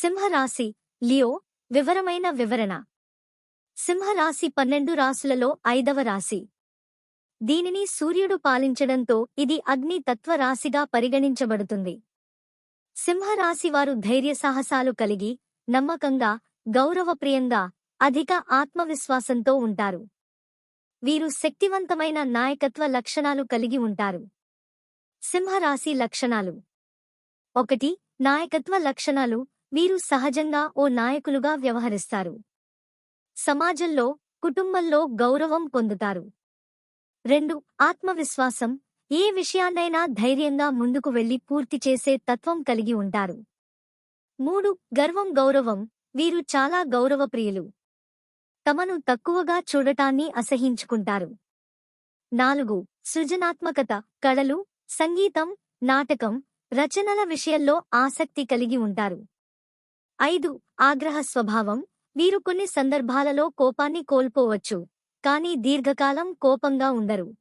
సింహరాశి లియో వివరమైన వివరణ. సింహరాశి పన్నెండు రాశులలో ఐదవ రాశి. దీనిని సూర్యుడు పాలించడంతో ఇది అగ్ని తత్వ రాశిగా పరిగణించబడుతుంది. సింహరాశి వారు ధైర్య సాహసాలు కలిగి నమ్మకంగా గౌరవప్రియంగా అధిక ఆత్మవిశ్వాసంతో ఉంటారు. వీరు శక్తివంతమైన నాయకత్వ లక్షణాలు కలిగి ఉంటారు. సింహరాశి లక్షణాలు. ఒకటి నాయకత్వ లక్షణాలు వీరు సహజంగా ఓ నాయకులుగా వ్యవహరిస్తారు. సమాజంలో కుటుంబంలో గౌరవం పొందుతారు. రెండు ఆత్మవిశ్వాసం. ఏ విషయాన్నైనా ధైర్యంగా ముందుకు వెళ్ళి పూర్తి చేసే తత్వం కలిగి ఉంటారు. మూడు గర్వం గౌరవం. వీరు చాలా గౌరవప్రియులు. తమను తక్కువగా చూడటాన్ని అసహించుకుంటారు. నాలుగు సృజనాత్మకత. కళలు సంగీతం నాటకం రచనల విషయంలో ఆసక్తి కలిగి ఉంటారు. ఐదు ఆగ్రహ స్వభావం. వీరు కొన్ని సందర్భాలలో కోపాన్ని కోల్పోవచ్చు కానీ దీర్ఘకాలం కోపంగా ఉండరు.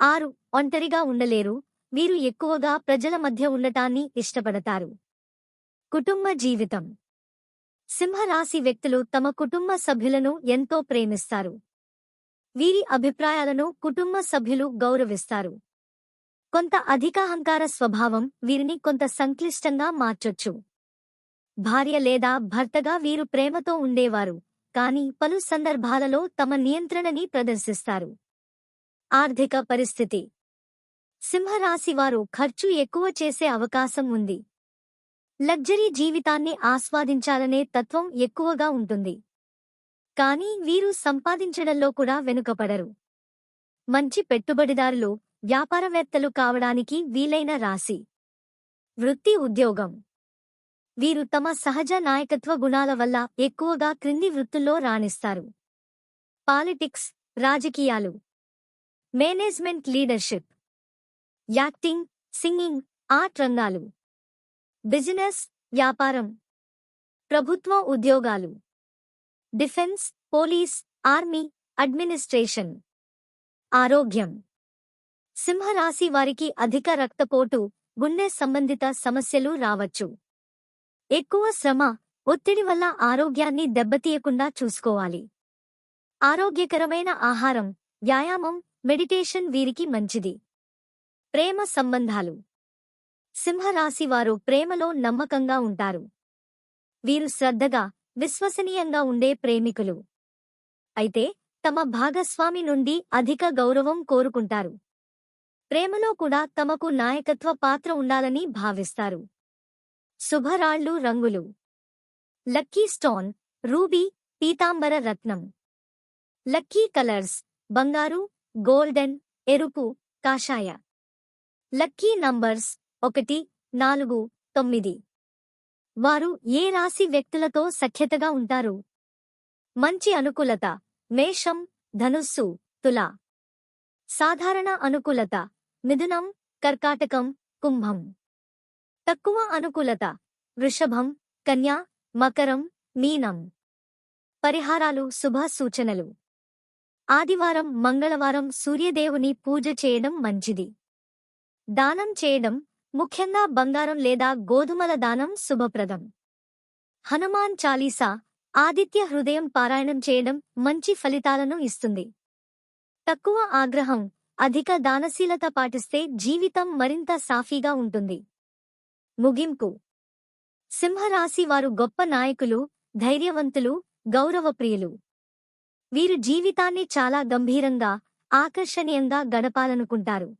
ఆరు ఒంటరిగా ఉండలేరు. వీరు ఎక్కువగా ప్రజల మధ్య ఉండటాన్ని ఇష్టపడతారు. కుటుంబ జీవితం. సింహరాశి వ్యక్తులు తమ కుటుంబ సభ్యులను ఎంతో ప్రేమిస్తారు. వీరి అభిప్రాయాలను కుటుంబ సభ్యులు గౌరవిస్తారు. కొంత అధికాహంకార స్వభావం వీరిని కొంత సంక్లిష్టంగా మార్చొచ్చు. భార్య లేదా భర్తగా వీరు ప్రేమతో ఉండేవారు కాని పలు సందర్భాలలో తమ నియంత్రణని ప్రదర్శిస్తారు. ఆర్థిక పరిస్థితి. సింహరాశివారు ఖర్చు ఎక్కువ చేసే అవకాశం ఉంది. లగ్జరీ జీవితాన్ని ఆస్వాదించాలనే తత్వం ఎక్కువగా ఉంటుంది. కానీ వీరు సంపాదించడంలో కూడా వెనుకపడరు మంచి పెట్టుబడిదారులు వ్యాపారవేత్తలు కావడానికి వీలైన రాశి. వృత్తి ఉద్యోగం. వీరు తమ సహజ నాయకత్వ గుణాల వల్ల ఎక్కువగా క్రింది వృత్తుల్లో రాణిస్తారు. పాలిటిక్స్ రాజకీయాలు. Management leadership. Acting singing art రంగాలు. బిజినెస్ వ్యాపారం. ప్రభుత్వ ఉద్యోగాలు. Defence police army administration. ఆరోగ్యం. సింహరాశి వారికి అధిక రక్తపోటు గుండె సంబంధిత సమస్యలు రావచ్చు. ఎక్కువ శ్రమ ఒత్తిడి వల్ల ఆరోగ్యాన్ని దెబ్బతీయకుండా చూసుకోవాలి. ఆరోగ్యకరమైన ఆహారం వ్యాయామం మెడిటేషన్ వీరికి మంచిది. ప్రేమ సంబంధాలు. సింహరాశివారు ప్రేమలో నమ్మకంగా ఉంటారు. వీరు శ్రద్ధగా విశ్వసనీయంగా ఉండే ప్రేమికులు. అయితే తమ భాగస్వామి నుండి అధిక గౌరవం కోరుకుంటారు. ప్రేమలో కూడా తమకు నాయకత్వ పాత్ర ఉండాలని భావిస్తారు. శుభరాళ్ళు రంగులు. లక్కీ స్టోన్ రూబీ పీతాంబర రత్నం. లక్కీ కలర్స్ బంగారు గోల్డెన్ ఎరుపు కాషాయ. లక్కీ నంబర్స్ ఒకటి నాలుగు తొమ్మిది. వారు ఏ రాశి వ్యక్తులతో సఖ్యతగా ఉంటారు? మంచి అనుకూలత మేషం ధనుస్సు తుల. సాధారణ అనుకూలత మిథునం కర్కాటకం కుంభం. తక్కువ అనుకూలత. వృషభం కన్యా మకరం మీనం. పరిహారాలు శుభ సూచనలు ఆదివారం మంగళవారం సూర్యదేవుని పూజ చేయడం మంచిది. దానం చేయడం ముఖ్యంగా బంగారం లేదా గోధుమల దానం శుభప్రదం. హనుమాన్ చాలీసా ఆదిత్య హృదయం పారాయణం చేయడం మంచి ఫలితాలను ఇస్తుంది. తక్కువ ఆగ్రహం అధిక దానశీలత పాటిస్తే జీవితం మరింత సాఫీగా ఉంటుంది. ముగింపు. సింహరాశి వారు గొప్ప నాయకులు ధైర్యవంతులు గౌరవప్రియులు. వీరు జీవితాన్ని చాలా గంభీరంగా ఆకర్షణీయంగా గడపాలనుకుంటారు.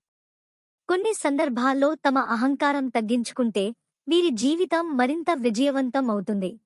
కొన్ని సందర్భాల్లో తమ అహంకారం తగ్గించుకుంటే వీరి జీవితం మరింత విజయవంతం అవుతుంది.